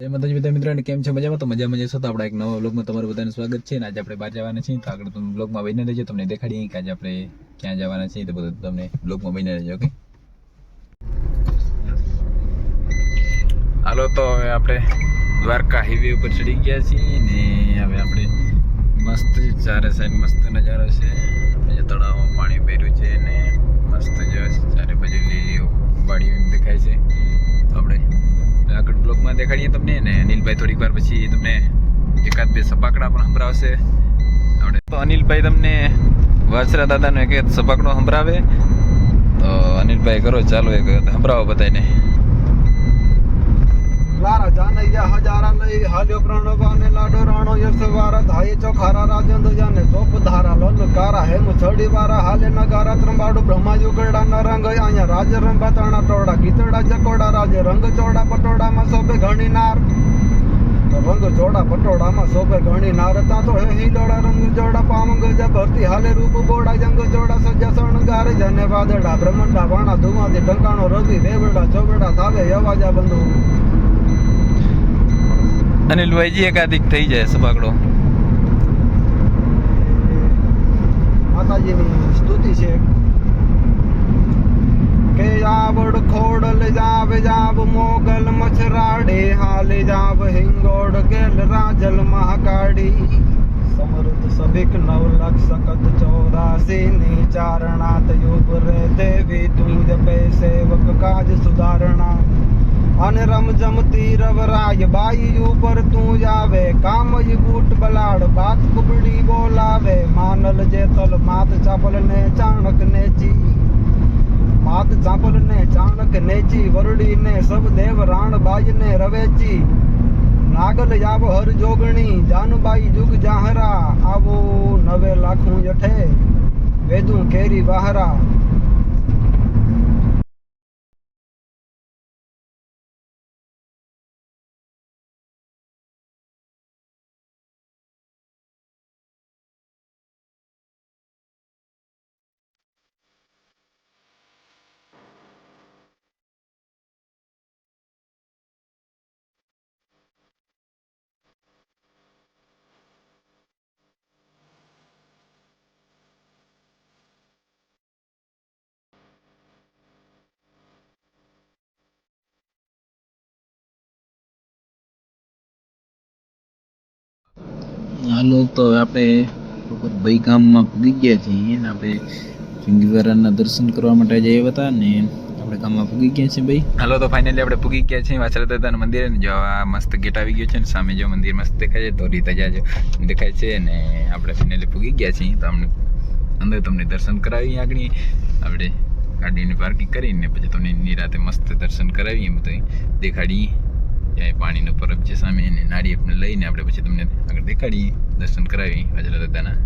જય માતાજી બધા મિત્રોને કેમ છે? મજામાં? તો મજા મજા છો તો આપણા એક નવા બ્લોગમાં તમારું બધાનું સ્વાગત છે અને આજે આપણે બહાર જવાના છીએ. તો આગળ તમે બ્લોગમાં બહીને રહેજો. તમને દેખાડીએ કે આજે આપણે ક્યાં જવાના છીએ. તો બધું તમને બ્લોગમાં બહીને રહેજો, ઓકે? હાલો, તો હવે આપણે દ્વારકા હાઈવે ઉપર ચડી ગયા છીએ ને હવે આપણે મસ્ત ચારે સાઈડ મસ્ત નજારો છે. તળાવમાં પાણી પહેર્યું છે ને મસ્ત જ ચારે બાજુ લીલી વાડીઓ દેખાય છે તો આપણે આગળ બ્લોગમાં દેખાડીએ તમને ને અનિલભાઈ થોડીક વાર પછી તમને એકાદ બે સપાકડા પણ સંભળાવશે. આપણે તો અનિલભાઈ તમને વાછરા દાદાનો એક સપાકડો સંભળાવે. તો અનિલભાઈ કરો, ચાલો એક સંભળાવો બધાને લારા જાનૈયા હજારા લઈ હાલ્યો પ્રણવાને લાડો, રાણો યશવારા ધાય ચોખારા રાજંદ જાને ચોપ ધારા લલકારા હેમ છડી વારા, હાલે નગારા, ત્રંબાડુ બ્રહ્મા યુગડા ન રંગ અહીંયા રાજ રંભા તણા ટોડા ગીતડા, જકોડા રાજે રંગ ચોડા પટોડામાં શોભે ઘણી નાર. રંગ જોડા પટોડામાં શોભે ઘણી નાર. તા તો હે હિલોડા રંગ જોડા પામંગ જ ભરતી હાલે રૂપ બોડા જંગ જોડા સજ્જા શણગાર જને વાદળા બ્રહ્મંડા વાણા ધુમાથી ટંકાણો રવિ વેવડા ચોગડા થાવે અવાજા બંધુ. અનિલભાઈજી એકાધિક થઈ જાય સપાકડો માતાજીની સ્તુતિ છે. જાવ જાવ મોગલ મછરાડે હાલે જાવ હિંગોડ કેલ રાજલ મહાકાળી સમૃદ્ધ સભિક નવ લક્ષ સકત ચોરાસી ની ચારણાત યુગ રે દેવી તું જપે સેવક કાજ સુધારણા અને રમ જમતી રવરાય બાઈ ઉપર તું જાવે કામય બૂટ બલાડ બાત કુબડી બોલાવે માનલ જેતલ માત ચાપલ ને ચાણક નેચી માત ચાપલ ને ચાણક નેચી વરડી ને સબ દેવ રાણ બાઈ ને રવેચી. નાગલ જાવ હર જોગણી, જાનબાઈ જુગ જાહરા, આવો નવે લાખું જઠે. વેદું કેરી બહારા હાલો તો આપણે ભાઈ ગામમાં પૂગી ગયા છીએ ને આપણે ચુંગીવારાના દર્શન કરવા માટે જઈએ હતા ને આપણે ગામમાં પૂગી ગયા છીએ ભાઈ. હાલો તો ફાઇનલી આપણે પૂગી ગયા છીએ. વાછરા દાદાના મંદિરે ને જો આ મસ્ત ગેટ આવી ગયો છે ને સામે જો મંદિર મસ્ત દેખાય છે, ધોરી તજા જો દેખાય છે ને આપણે ફાઇનલી પૂગી ગયા છીએ. તો અમને અંદર તમને દર્શન કરાવી આગળ. આપણે ગાડીની પાર્કિંગ કરીને પછી તમને નિરાતે મસ્ત દર્શન કરાવીએ બધું દેખાડીએ. ત્યાં પાણીનો પરબ છે સામે એને નાળી આપણે લઈને આપણે પછી તમને આગળ દેખાડીએ, દર્શન કરાવી વાજરા દાદાના.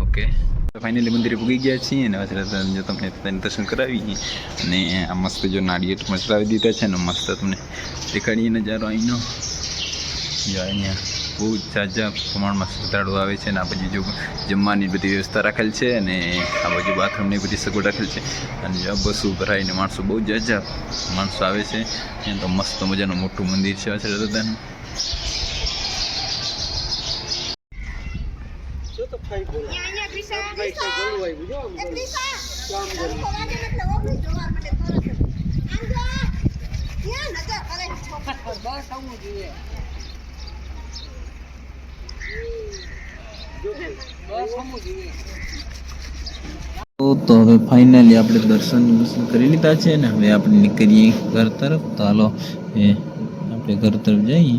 ઓકે ફાઇનલી મંદિરે પૂગી ગયા છીએ અને વાજરા દાદાને જો તમને દર્શન કરાવી અને આ મસ્ત જો નાળિયેર મચરાવી દીધા છે ને મસ્ત તમને દેખાડીએ નજારો અહીંનો. જો અહીંયા બહુ ઝાઝા પ્રમાણમાં શ્રદ્ધાળુઓ આવે છે અને આ બાજુ જો જમવાની બધી વ્યવસ્થા રાખેલ છે અને આ બાજુ બાથરૂમની બધી સગવડ રાખેલ છે. અને જો બસો ભરાઈને માણસો બહુ ઝાઝા માણસો આવે છે. ત્યાં તો મસ્ત મજાનું મોટું મંદિર છે દાદાનું. બસ આવું ખાઈ બોલા અહીંયા ક્રિશા ખાઈ તો બોલવાય বুঝો આમ બોલ. ક્રિશા કામ ચાલુ બોલ. થવાની એટલે ઓગળી જોવા માટે તરત જ. આમ જો ત્યાં નજર કરે છે છોકરા. તો હવે ફાઇનલી આપણે દર્શન દર્શન કરી લીધા છે ને હવે આપણે નીકળીએ ઘર તરફ. તો હાલો આપણે ઘર તરફ જઈએ.